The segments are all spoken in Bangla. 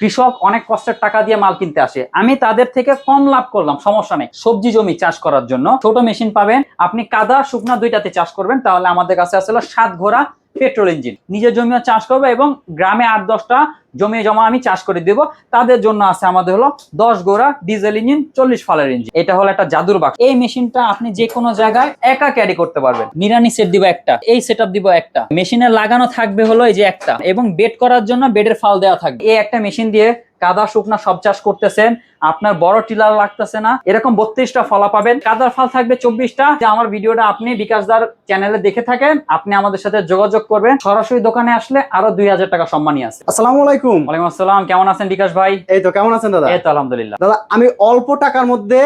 কৃষক অনেক কষ্টের টাকা দিয়ে মাল কিনতে আসে। আমি তাদের থেকে কম লাভ করলাম, সমস্যা নেই। সবজি জমি চাষ করার জন্য। ছোট মেশিন পাবেন। আপনি কাদা শুকনা দুইটাতে চাষ করবেন। তাহলে আমাদের কাছে আসলে সাত ঘোড়া পেট্রোল ইঞ্জিন। নিজের জমিও চাষ করবে এবং গ্রামে আট, দশটা জমি জমা আমি চাষ করে দেব। তাদের জন্য আছে আমাদের হলো দশ গোড়া ডিজেল ইঞ্জিন চল্লিশ ফালের ইঞ্জিন এটা হলো একটা জাদুর বাক্স। এই মেশিনটা আপনি যে কোনো জায়গায় একা ক্যারি করতে পারবেন। নিরানি সেট দিব একটা, এই সেট দিব একটা। মেশিনে লাগানো থাকবে হলো এই যে একটা, এবং বেড করার জন্য বেডের ফাল দেওয়া থাকবে। এই একটা মেশিন দিয়ে কাদা, শুকনা সব চাষ করতেছেন। আপনার বড় টিলার লাগতেছে না। এরকম বত্রিশটা ফলা পাবেন। কাদার ফাল থাকবে চব্বিশটা। যে আমার ভিডিওটা আপনি বিকাশদার চ্যানেলে দেখে থাকেন, আপনি আমাদের সাথে যোগাযোগ করবেন। সরাসরি দোকানে আসলে আরও দুই হাজার টাকা সম্মানী আছে। আসসালামু আলাইকুম। ওয়ালাইকুম আসসালাম কেমন আছেন বিকাশ ভাই? এই তো কেমন আছেন দাদা? এই তো আলহামদুলিল্লাহ। দাদা আমি অল্প টাকার মধ্যে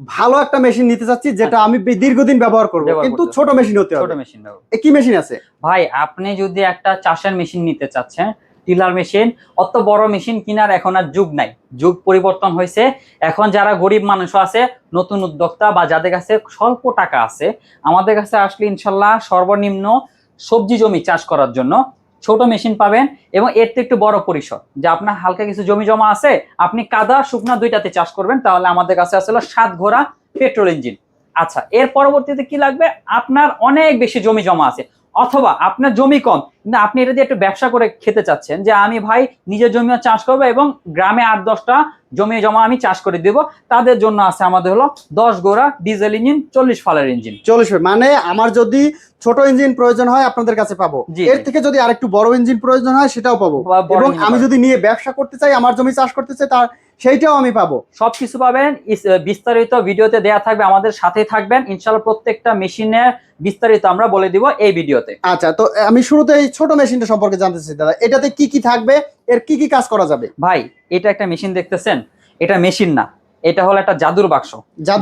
ভালো একটা মেশিন নিতে চাচ্ছি যেটা আমি দীর্ঘদিন ব্যবহার করব কিন্তু ছোট মেশিন হতে ছোট মেশিন কি মেশিন আছে? ভাই আপনি যদি একটা চাষের মেশিন নিতে চাচ্ছেন টিলার মেশিন অত বড় মেশিন কেনার এখন আর যুগ নাই। যুগ পরিবর্তন হয়েছে। এখন যারা গরিব মানুষ আছে নতুন উদ্যোক্তা বা যাদের কাছে স্বল্প টাকা আছে আমাদের কাছে আসলে ইনশাল্লাহ সর্বনিম্ন সবজি জমি চাষ করার জন্য ছোট মেশিন পাবেন এবং এর থেকে একটু বড় পরিসর, যে আপনার হালকা কিছু জমি জমা আছে, আপনি কাদা শুকনা দুইটাতে চাষ করবেন, তাহলে আমাদের কাছে আসলে সাত ঘোড়া পেট্রোল ইঞ্জিন। আচ্ছা এর পরবর্তীতে কি লাগবে? আপনার অনেক বেশি জমি জমা আছে, অথবা আপনার জমি কম, কিন্তু আপনি এটা দিয়ে একটু ব্যবসা করে খেতে চাচ্ছেন, যে আমি ভাই নিজের জমিও চাষ করব এবং গ্রামে আট দশটা জমি জমা আমি চাষ করে দিব। তাদের জন্য আছে আমাদের হলো দশ গোড়া ডিজেল ইঞ্জিন চল্লিশ ফালের ইঞ্জিন চল্লিশ মানে আমার যদি ছোট ইঞ্জিন প্রয়োজন হয় আপনাদের কাছে পাবো। এর থেকে যদি আরেকটু বড় ইঞ্জিন প্রয়োজন হয় সেটাও পাবো। এবং আমি যদি নিয়ে ব্যবসা করতে চাই আমার জমি চাষ করতে চাই তার সেইটাও আমি পাবো। সবকিছু পাবেন। বিস্তারিত ভিডিওতে দেয়া থাকবে আমাদের সাথেই থাকবেন। ইনশাল্লাহ প্রত্যেকটা মেশিনের বিস্তারিত আমরা বলে দিব এই ভিডিওতে। আচ্ছা তো আমি শুরুতে এই ছোট মেশিনটা সম্পর্কে জানতে চাই দাদা। এটাতে কি কি থাকবে? এর কি কি কাজ করা যাবে? ভাই এটা একটা মেশিন দেখতেছেন? এটা মেশিন না। এটা হলো একটা জাদুর বাক্স।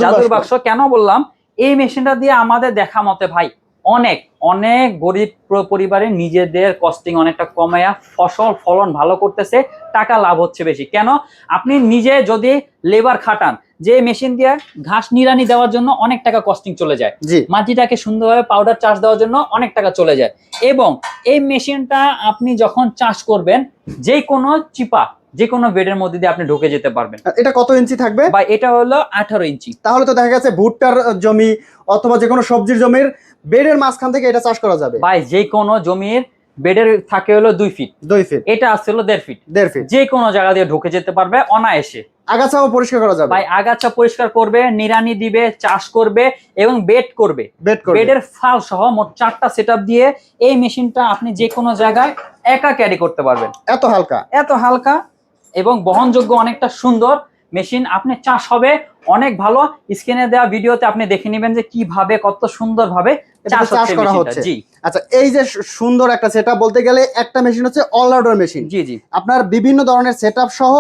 জাদুর বাক্স কেন বললাম? এই মেশিনটা দিয়ে আমাদের দেখা মতে ভাই অনেক অনেক গরিব পরিবারে নিজেদের কস্টিং অনেকটা কমায়া ফসল ফলন ভালো করতেছে টাকা লাভ হচ্ছে বেশি। কেন? আপনি নিজে যদি লেবার খাটান যে মেশিন দিয়ে ঘাস নিড়ানি দেওয়ার জন্য অনেক টাকা কস্টিং চলে যায়। মাটিটাকে সুন্দরভাবে পাউডার চাষ দেওয়ার জন্য অনেক টাকা চলে যায়। এবং এই মেশিনটা আপনি যখন চাষ করবেন যে কোনো চিপা যে কোনো বেডের মধ্যে দিয়ে আপনি ঢুকে যেতে পারবেন। এটা কত ইঞ্চি থাকবে? বা এটা হলো আঠারো ইঞ্চি। তাহলে তো দেখা গেছে ভুট্টার জমি অথবা যে কোনো সবজির জমির বেডের মাঝখান থেকে এটা চাষ করা যাবে। ভাই যে কোনো জমির বেডের থাকে হলো দুই ফিট দুই ফিট এটা আসছে হলো দেড় ফিট দেড় ফিট যে কোনো জায়গা দিয়ে ঢুকে যেতে পারবে অনায়াসে। আগাছাও পরিষ্কার করা যাবে। ভাই আগাছা পরিষ্কার করবে নিরানি দিবে চাষ করবে এবং বেড করবে। বেড করবে। বেডের ফাল সহ মোট চারটা সেট দিয়ে এই মেশিনটা আপনি যে কোনো জায়গায় একা ক্যারি করতে পারবেন। এত হালকা। এত হালকা এবং বহনযোগ্য অনেকটা সুন্দর মেশিন আপনি চাষ হবে অনেক ভালো। স্ক্রিনে দেওয়া ভিডিওতে আপনি দেখে নেবেন যে কীভাবে কত সুন্দরভাবে চাষ করা হচ্ছে। আচ্ছা এই যে সুন্দর একটা সেটআপ বলতে গেলে একটা মেশিন হচ্ছে অলরাউন্ডার মেশিন জি জি। আপনার বিভিন্ন ধরনের সেটআপ সহ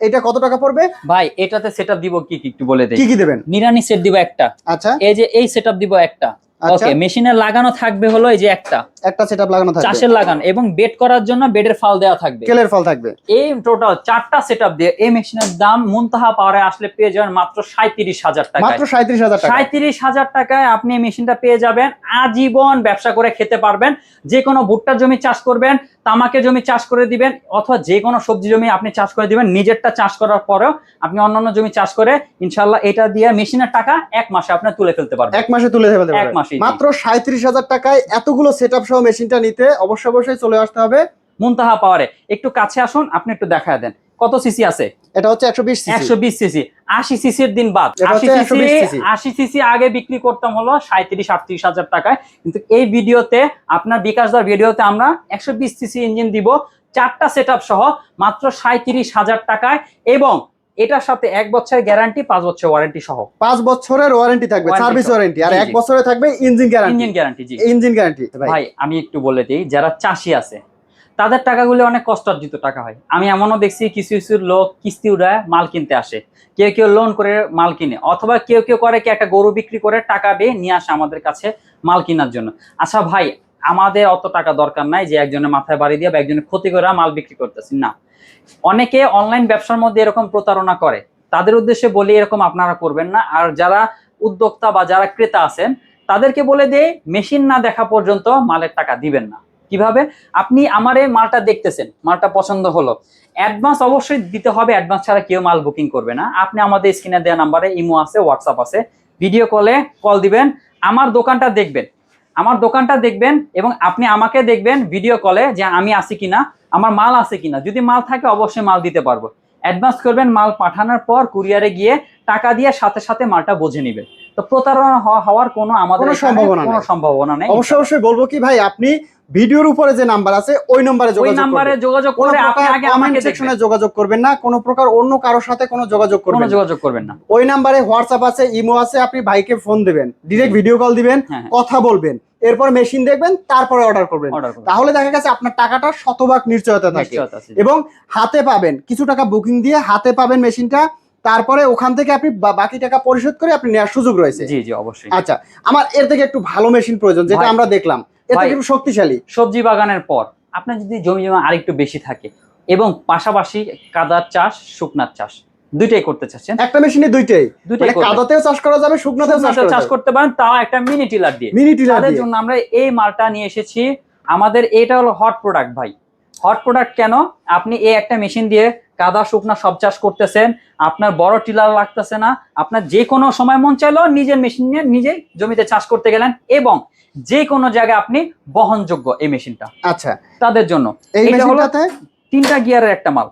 এটা কত টাকা পড়বে? ভাই এটাতে সেটআপ দিব কি কি একটু বলে দেই। কি কি দেবেন? নিরানি সেট দিব একটা। আচ্ছা। এই যে এই সেটআপ দিব একটা। আচ্ছা। ওকে মেশিনে লাগানো থাকবে হলো এই যে একটা। একটা সেটআপ লাগানো থাকবে। চাষের লাগানো এবং বেড করার জন্য বেডের ফাল দেওয়া থাকবে। কেলের ফল থাকবে। এই টোটাল চারটা সেটআপ দিয়ে এই মেশিনের দাম মুনতাহা পাওয়ারে আসলে পেয়ে যাবেন মাত্র সাঁত্রিশ হাজার টাকা মাত্র সাঁত্রিশ হাজার টাকা সাঁত্রিশ হাজার টাকায় আপনি এই মেশিনটা পেয়ে যাবেন আজীবন ব্যবসা করে খেতে পারবেন। যে কোনো ভুট্টার জমি চাষ করবেন তামাকে জমি চাষ করে দিবেন অথবা যে কোনো সবজি জমি আপনি চাষ করে দিবেন নিজেরটা চাষ করার পরেও আপনি অন্যান্য জমি চাষ করে ইনশাল্লাহ এটা দিয়ে মেশিনের টাকা এক মাসে আপনি তুলে ফেলতে পারবেন। এক মাসে তুলে ফেলতে এক পারবেন মাসেই, জি। মাত্র সাঁত্রিশ হাজার টাকায় এতগুলো সেটআপ সহ মেশিনটা নিতে অবশ্যই অবশ্যই চলে আসতে হবে মুনতাহা পাওয়ারে। একটু কাছে আসুন আপনি একটু দেখা দেন। কত সিসি আছে? এটা হচ্ছে একশো বিশ একশো বিশ সিসি। আশি সিসির দিন বাদ। এটা আশি হচ্ছে সিসি 120 cc আশি সিসি আগে বিক্রি করতাম হলো সাঁত্রিশ আটত্রিশ হাজার টাকায়। কিন্তু এই ভিডিওতে আপনার বিকাশ দার ভিডিওতে আমরা একশো বিশ সিসি ইঞ্জিন দিব। চারটা সেট সহ মাত্র সাঁত্রিশ হাজার টাকায়। এবং এটার সাথে এক বছরের গ্যারান্টি পাঁচ বছর ওয়ারেন্টি সহ। পাঁচ বছরের ওয়ারেন্টি থাকবে সার্ভিস ওয়ারেন্টি আর এক বছরে থাকবে ইঞ্জিন গ্যারান্টি ইঞ্জিন গ্যারান্টি জি। ইঞ্জিন গ্যারান্টি ভাই। আমি একটু বলে দিই যারা চাষি আছে তাদের টাকাগুলো অনেক কষ্টার্জিত টাকা হয়। আমি এমনও দেখছি কিছু কিছু লোক কিস্তি উড়ায় মাল কিনতে আসে। কেউ কেউ লোন করে মাল কিনে অথবা কেউ কেউ করে কি একটা গরু বিক্রি করে টাকা দিয়ে নিয়ে আসে আমাদের কাছে মাল কেনার জন্য। আচ্ছা ভাই আমাদের অত টাকা দরকার নাই যে একজনের মাথায় বাড়ি দিয়ে বা একজনের ক্ষতি করে মাল বিক্রি করতেছি। না অনেকে অনলাইন ব্যবসার মধ্যে এরকম প্রতারণা করে। তাদের উদ্দেশ্যে বলি এরকম আপনারা করবেন না। আর যারা উদ্যোক্তা বা যারা ক্রেতা আছেন, তাদেরকে বলে দিয়ে মেশিন না দেখা পর্যন্ত মালের টাকা দিবেন না। কীভাবে? আপনি আমার এই মালটা দেখতেছেন, মালটা পছন্দ হলো। অ্যাডভান্স অবশ্যই দিতে হবে অ্যাডভান্স ছাড়া কেউ মাল বুকিং করবে না। আপনি আমাদের স্ক্রিনে দেওয়া নাম্বারে ইমো আছে হোয়াটসঅ্যাপ আছে। ভিডিও কলে কল দিবেন। আমার দোকানটা দেখবেন। আমার দোকানটা দেখবেন এবং আপনি আমাকে দেখবেন ভিডিও কলে যে আমি আছি কিনা আমার মাল আছে কিনা। যদি মাল থাকে অবশ্যই মাল দিতে পারব। অ্যাডভান্স করবেন মাল পাঠানোর পর কুরিয়ারে গিয়ে টাকা দিয়ে সাথে সাথে মালটা বুঝে নেবেন তো প্রতারণা হওয়ার কোনো আমাদের কোনো সম্ভাবনা কোনো নেই। সম্ভাবনা নেই। অবশ্যই অবশ্যই বলব কি ভাই আপনি ভিডিওর উপরে যে নাম্বার আছে ওই নম্বরে যোগাযোগ নাম্বারে যোগাযোগ করে আপনি আগে আমাকে সেকশনে যোগাযোগ করবেন না কোনো প্রকার অন্য কারোর সাথে কোনো যোগাযোগ করবেন না। যোগাযোগ করবেন না। ওই নাম্বারে হোয়াটসঅ্যাপ আছে ইমো আছে আপনি ভাইকে ফোন দিবেন ডিরেক্ট ভিডিও কল দিবেন হ্যাঁ হ্যাঁ। কথা বলবেন এরপর মেশিন দেখবেন তারপরে অর্ডার করবেন। তাহলে দেখা গেছে আপনার টাকাটা শতভাগ নিশ্চয়তা থাকে। এবং হাতে পাবেন কিছু টাকা বুকিং দিয়ে হাতে পাবেন মেশিনটা তারপরে ওখান থেকে আপনি বাকি টাকা পরিশোধ করে আপনি নেওয়ার সুযোগ রয়েছে। জি জি অবশ্যই। আচ্ছা আমার এর থেকে একটু ভালো মেশিন প্রয়োজন যেটা আমরা দেখলাম। ভাই- শক্তিশালী। সবজি বাগানের পর আপনার যদি জমি জমা আরেকটু বেশি থাকে এবং পাশাপাশি কাদার চাষ শুকনার চাষ দুইটাই করতে চাচ্ছেন? একটা মেশিনে দুইটাই। দুইটাই মানে কাদাতেও চাষ করা যাবে শুকনোতেও চাষ করতে পারেন তাও একটা মিনি টিলার দিয়ে। মিনি টিলার দিয়ে। জন্য আমরা এই মালটা নিয়ে এসেছি। আমাদের এটা হলো হট প্রোডাক্ট ভাই। হট প্রোডাক্ট কেন? আপনি এই একটা মেশিন দিয়ে কাদা শুকনা সব চাষ করতেছেন আপনার বড় টিলার লাগতেছে না আপনার যে কোনো সময় মন চাইলো নিজের মেশিন নিয়ে নিজেই জমিতে চাষ করতে গেলেন এবং যে কোনো জায়গায় আপনি বহনযোগ্য এই মেশিনটা। আচ্ছা। তাদের জন্য। এই হলো- তিনটা গিয়ারের একটা মাল।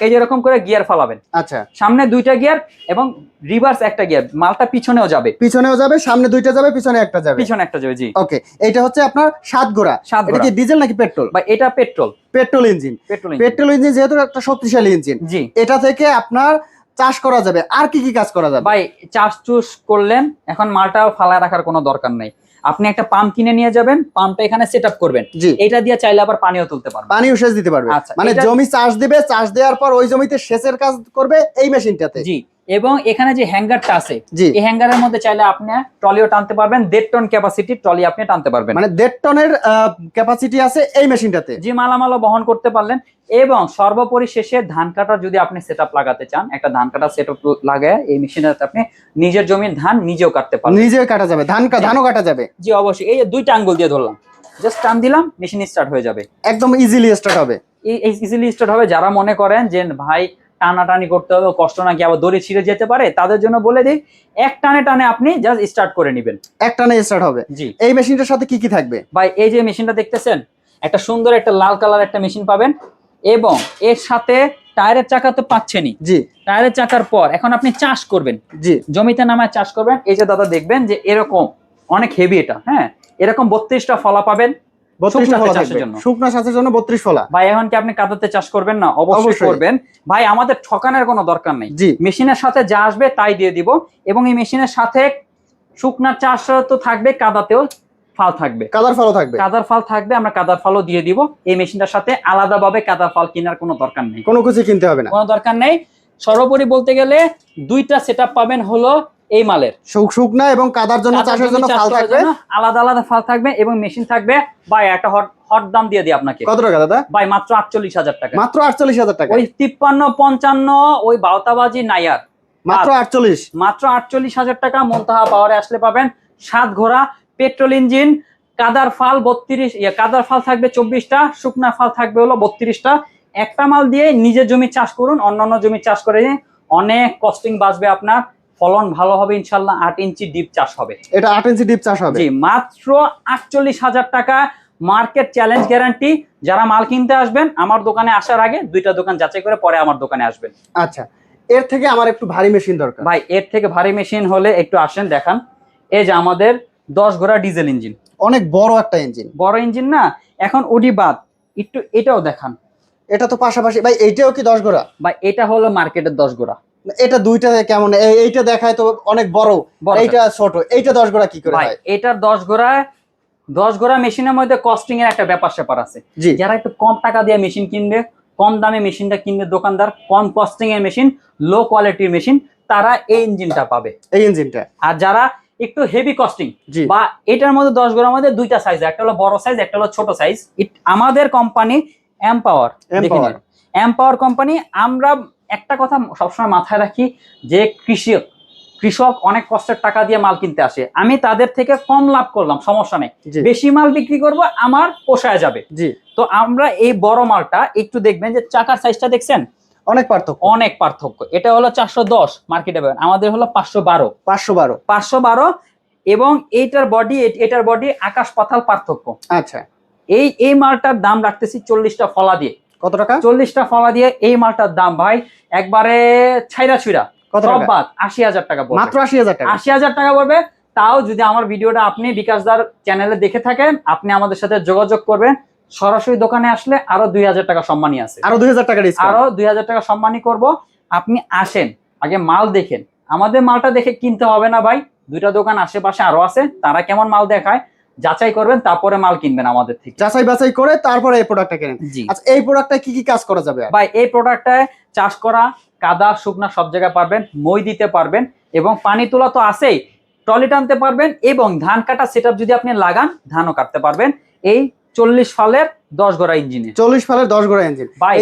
এই যেরকম করে গিয়ার ফালাবেন। আচ্ছা। সামনে দুইটা গিয়ার এবং রিভার্স একটা গিয়ার। মালটা পিছনেও যাবে। পিছনেও যাবে সামনে দুইটা যাবে পিছনে একটা যাবে। পিছনে একটা যাবে জি। ওকে এটা হচ্ছে আপনার সাত গোড়া। সাত এটা কি ডিজেল নাকি পেট্রোল? বা এটা petrol. Petrol engine. Petrol petrol engine যেহেতু একটা শক্তিশালী ইঞ্জিন জি। এটা থেকে আপনার চাষ করা যাবে। আর কি কি কাজ করা যাবে? ভাই চাষ চুষ করলেন এখন মালটা ফালায় রাখার কোনো দরকার নেই। আপনি একটা পাম্প কিনে নিয়ে যাবেন পাম্পটা এখানে সেট আপ করবেন এটা দিয়ে চাইলে আবার পানিও তুলতে পারবেন। পানিও সেচ দিতে পারবে। আচ্ছা, মানে জমি চাষ দিবে চাষ দেওয়ার পর ওই জমিতে সেচের কাজ করবে এই মেশিনটাতে। জি। এবং এখানে যে হ্যাঙ্গারটা আছে জি। এই হ্যাঙ্গারের মধ্যে চাইলে আপনি ট্রলিও টানতে পারবেন দেড় টন ক্যাপাসিটি ট্রলি আপনি টানতে পারবেন। মানে দেড় টনের ক্যাপাসিটি আছে এই মেশিনটাতে? যে মালামালও বহন করতে পারলেন এবং সর্বোপরি শেষে ধান কাটার যদি আপনি সেট লাগাতে চান একটা ধান কাটার সেট আপ লাগায় এই মেশিনটাতে আপনি নিজের জমির ধান নিজেও কাটতে পারবেন। নিজেও কাটা যাবে ধান ধানও কাটা যাবে। জি অবশ্যই। এই দুইটা আঙ্গুল দিয়ে ধরলাম জাস্ট টান দিলাম মেশিন স্টার্ট হয়ে যাবে। একদম ইজিলি স্টার্ট হবে। ইজিলি স্টার্ট হবে যারা মনে করেন যে ভাই টানাটানি করতে হবে কষ্ট নাকি আবার দড়ি ছিঁড়ে যেতে পারে তাদের জন্য বলে দিই এক টানে টানে আপনি জাস্ট স্টার্ট করে নেবেন। এক টানে স্টার্ট হবে। জি। এই মেশিনটার সাথে কি কি থাকবে? ভাই এই যে মেশিনটা দেখতেছেন একটা সুন্দর একটা লাল কালার একটা মেশিন পাবেন এবং এর সাথে টায়ারের চাকা তো পাচ্ছেনই। জি। টায়ারের চাকার পর এখন আপনি চাষ করবেন। জি। জমিতে নামায় চাষ করবেন এই যে দাদা দেখবেন যে এরকম অনেক হেভি এটা হ্যাঁ? এরকম বত্রিশটা ফলা পাবেন শুকনা চাষের জন্য। শুকনা বত্রিশ ফলা। ভাই এখন কি আপনি কাদাতে চাষ করবেন না? অবশ্যই। করবেন। ভাই আমাদের ঠকানোর কোনো দরকার নেই। জি। মেশিনের সাথে যা আসবে তাই দিয়ে দিব। এবং এই মেশিনের সাথে শুকনার চাষ তো থাকবে কাদাতেও ফাল থাকবে। কাদার ফলও থাকবে। কাদার ফাল থাকবে আমরা কাদার ফালও দিয়ে দিব। এই মেশিনটার সাথে আলাদাভাবে কাদার ফাল কেনার কোনো দরকার নেই। কোনো কিছু কিনতে হবে না। কোনো দরকার নেই। সর্বোপরি বলতে গেলে দুইটা সেট পাবেন হলো এই মালের। শুকনা এবং কাদার জন্য চাষের জন্য ফাল থাকবে? আলাদা আলাদা ফাল থাকবে এবং মেশিন থাকবে। ভাই একটা হট হট দাম দিয়ে দিই আপনাকে। কত টাকা দাদা? ভাই মাত্র আটচল্লিশ হাজার টাকা। মাত্র আটচল্লিশ হাজার টাকা। ওই তিপ্পান্ন পঞ্চান্ন ওই বাউতাবাজি নাইয়ার। মাত্র আটচল্লিশ? মাত্র আটচল্লিশ হাজার টাকা মন্তাহা পাওয়ারে আসলে পাবেন সাত ঘোড়া পেট্রোল ইঞ্জিন কাদার ফাল বত্রিশ ইয়ে কাদার ফাল থাকবে চব্বিশটা শুকনা ফাল থাকবে হলো বত্রিশটা। একটা মাল দিয়ে নিজের জমি চাষ করুন অন্যান্য জমি চাষ করে অনেক কস্টিং বাঁচবে আপনার। ফলন ভালো হবে ইনশাল্লাহ আট ইঞ্চি ডিপ চাষ হবে। এটা আট ইঞ্চি ডিপ চাষ হবে? জি মাত্র আটচল্লিশ হাজার টাকা মার্কেট চ্যালেঞ্জ গ্যারান্টি। যারা মাল কিনতে আসবেন আমার দোকানে আসার আগে দুইটা দোকান যাচাই করে পরে আমার দোকানে আসবেন। আচ্ছা এর থেকে আমার একটু ভারী মেশিন দরকার। ভাই এর থেকে ভারী মেশিন হলে একটু আসেন দেখান। এই যে আমাদের দশ ঘোড়া ডিজেল ইঞ্জিন। অনেক বড় একটা ইঞ্জিন। বড় ইঞ্জিন না এখন ওডি বাদ। একটু এটাও দেখান। এটা তো পাশাপাশি ভাই এটাও কি দশ গোড়া ভাই এটা হলো মার্কেটের দশ ঘোড়া। এটা দুইটা কেমন? এইটা দেখায় তো অনেক বড়। বড় এইটা ছোট। এইটা দশ গোড়া কি করে ভাই হয়? এটার দশ ঘোড়া দশ গোড়া মেশিনের মধ্যে কস্টিং এর একটা ব্যাপার স্যাপার আছে। যারা একটু কম টাকা দিয়ে মেশিন কিনবে কম দামে মেশিনটা কিনবে দোকানদার কম কস্টিং এর মেশিন লো কোয়ালিটির মেশিন তারা এই ইঞ্জিনটা পাবে। এই ইঞ্জিনটা আর যারা একটু হেভি কস্টিং বা এটার মধ্যে দশ গ্রামের মধ্যে দুইটা সাইজ একটা হলো বড় সাইজ একটা হলো ছোট সাইজ আমাদের কোম্পানি এমপাওয়ার। এমপাওয়ার কোম্পানি আমরা একটা কথা সবসময় মাথায় রাখি যে কৃষক কৃষক অনেক কষ্টের টাকা দিয়ে মাল কিনতে আসে। আমি তাদের থেকে কম লাভ করলাম সমস্যা নেই। বেশি মাল বিক্রি করব আমার পোষায় যাবে। জি। তো আমরা এই বড় মালটা একটু দেখবেন যে চাকার সাইজটা দেখছেন? অনেক পার্থক্য। অনেক পার্থক্য। এটা হলো চারশো দশ মার্কেটে পাবেন আমাদের হলো পাঁচশো বারো। পাঁচশো বারো। পাঁচশো বারো এবং এইটার বডি এটার বডি আকাশ পাতাল পার্থক্য। আচ্ছা। এই এই মালটার দাম রাখতেছি চল্লিশটা ফলা দিয়ে। কত টাকা? চল্লিশটা ফলা দিয়ে এই মালটার দাম ভাই। একবারে ছাইরা ছুইরা। কত বাদ আশি হাজার টাকা মাত্র আশি হাজার টাকা। আশি হাজার টাকা পড়বে। তাও যদি আমার ভিডিওটা আপনি বিকাশদার চ্যানেলে দেখে থাকেন আপনি আমাদের সাথে যোগাযোগ করবেন। সরাসরি দোকানে আসলে আরও দুই হাজার টাকা সম্মানী আছে। আরও দুই হাজার টাকা আরও দুই হাজার টাকা সম্মানী করব। আপনি আসেন আগে মাল দেখেন। আমাদের মালটা দেখে কিনতে হবে না ভাই। দুইটা দোকান আশেপাশে আরও আছে তারা কেমন মাল দেখায় যাচাই করবেন তারপরে মাল কিনবেন আমাদের থেকে। যাচাই বাছাই করে তারপরে এই প্রোডাক্টটা কেনেন। আচ্ছা এই প্রোডাক্টটা কি কি কাজ করা যাবে? ভাই এই প্রোডাক্টটায় চাষ করা কাদা শুকনা সব জায়গায় পারবেন মই দিতে পারবেন এবং পানি তোলা তো আছেই। ট্রলি টানতে পারবেন এবং ধান কাটা সেট যদি আপনি লাগান ধানও কাটতে পারবেন। এই চল্লিশ ফালের দশ গড়া ইঞ্জিনে চল্লিশ ফালের দশ গোড়া ইঞ্জিন। ভাই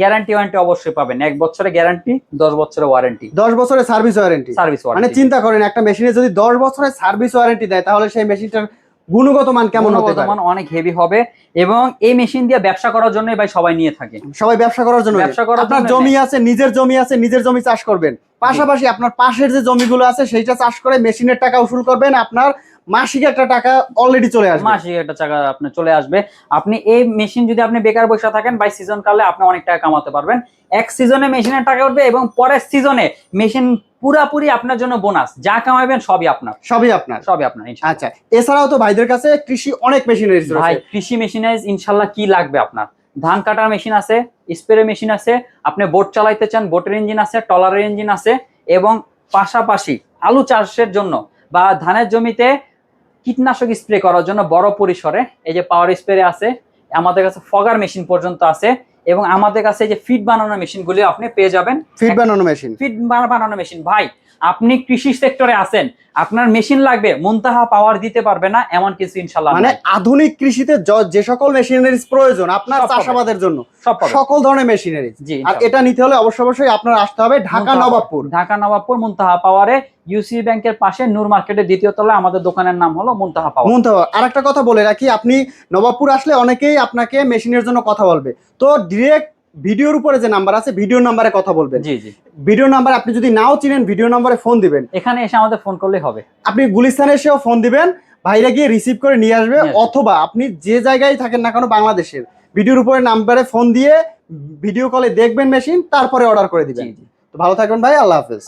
গ্যারান্টি ওয়ারেন্টি অবশ্যই পাবেন। এক বছরের গ্যারান্টি দশ বছরের ওয়ারেন্টি দশ বছরের সার্ভিস ওয়ারেন্টি সার্ভিস মানে চিন্তা করেন একটা মেশিনে যদি দশ বছরের সার্ভিস ওয়ারেন্টি দেয় তাহলে সেই মেশিনটার গুণগত মান কেমন হতে পারে? মান অনেক হেভি হবে এবং এই মেশিন দিয়ে ব্যবসা করার জন্য ভাই সবাই নিয়ে থাকে। সবাই ব্যবসা করার জন্য ব্যবসা করার আপনার জমি আছে নিজের জমি আছে নিজের জমি চাষ করবেন। পাশাপাশি আপনার পাশের যে জমিগুলো আছে সেইটা চাষ করে মেশিনের টাকা উসুল করবেন আপনার মাসিক একটা টাকা অলরেডি চলে আসবে। মাসিক একটা টাকা আপনি চলে আসবে। আপনি এই মেশিন যদি আপনি বেকার বসে থাকেন বাই সিজন কালে আপনি অনেক টাকা কামাতে পারবেন। এক সিজনে মেশিনের টাকা উঠবে এবং পরের সিজনে মেশিন পুরাপুরি আপনার জন্য বোনাস যা কামাবেন সবই আপনার। সবই আপনার। সবই আপনার আচ্ছা এছাড়াও তো ভাইদের কাছে কৃষি অনেক মেশিনারিজ ভাই কৃষি মেশিনে ইনশাল্লাহ কি লাগবে আপনার? ধান কাটার মেশিন আছে স্প্রে মেশিন আছে আপনি বোট চালাইতে চান বোটের ইঞ্জিন আছে টলারের ইঞ্জিন আছে এবং পাশাপাশি আলু চাষের জন্য বা ধানের জমিতে কীটনাশক স্প্রে করার জন্য বড় পরিসরে এই যে পাওয়ার স্প্রে আছে আমাদের কাছে ফগার মেশিন পর্যন্ত আছে এবং আমাদের কাছে যে ফিড বানানোর মেশিনগুলি আপনি পেয়ে যাবেন। ফিড বানানো মেশিন ফিড বানানো মেশিন ভাই আপনি কৃষি সেক্টরে আছেন আপনার মেশিন লাগবে মুনতাহা পাওয়ার দিতে পারবে না এমন কিছু ইনশাল্লাহ মানে আধুনিক কৃষিতে যে সকল মেশিনারিজ প্রয়োজন আপনার চাষাবাদের জন্য সব সকল ধরনের মেশিনারিজ জি আর এটা নিতে হলে অবশ্যই অবশ্যই আপনার আসতে হবে ঢাকা নবাবপুর। ঢাকা নবাবপুর মুনতাহা পাওয়ারে ইউসি ব্যাংকের পাশে নূর মার্কেটের দ্বিতীয় তলায় আমাদের দোকানের নাম হলো মুনতাহা পাওয়ার। মুনতাহা আর একটা কথা বলে রাখি আপনি নবাবপুর আসলে অনেকেই আপনাকে মেশিনের জন্য কথা বলবে। তো ডিরেক্ট ভিডিওর উপরে যে নাম্বার আছে ভিডিও নাম্বারে কথা বলবেন। জি জি। ভিডিও নাম্বার আপনি যদি নাও চিনেন ভিডিও নাম্বারে ফোন দিবেন। এখানে এসে আমাদের ফোন করলেই হবে। আপনি গুলিস্তানে এসেও ফোন দিবেন ভাইরা গিয়ে রিসিভ করে নিয়ে আসবে অথবা আপনি যে জায়গায় থাকেন না কেন বাংলাদেশের ভিডিওর উপরে নাম্বারে ফোন দিয়ে ভিডিও কলে দেখবেন মেশিন তারপরে অর্ডার করে দিবেন। ভালো থাকবেন ভাই আল্লাহ হাফেজ।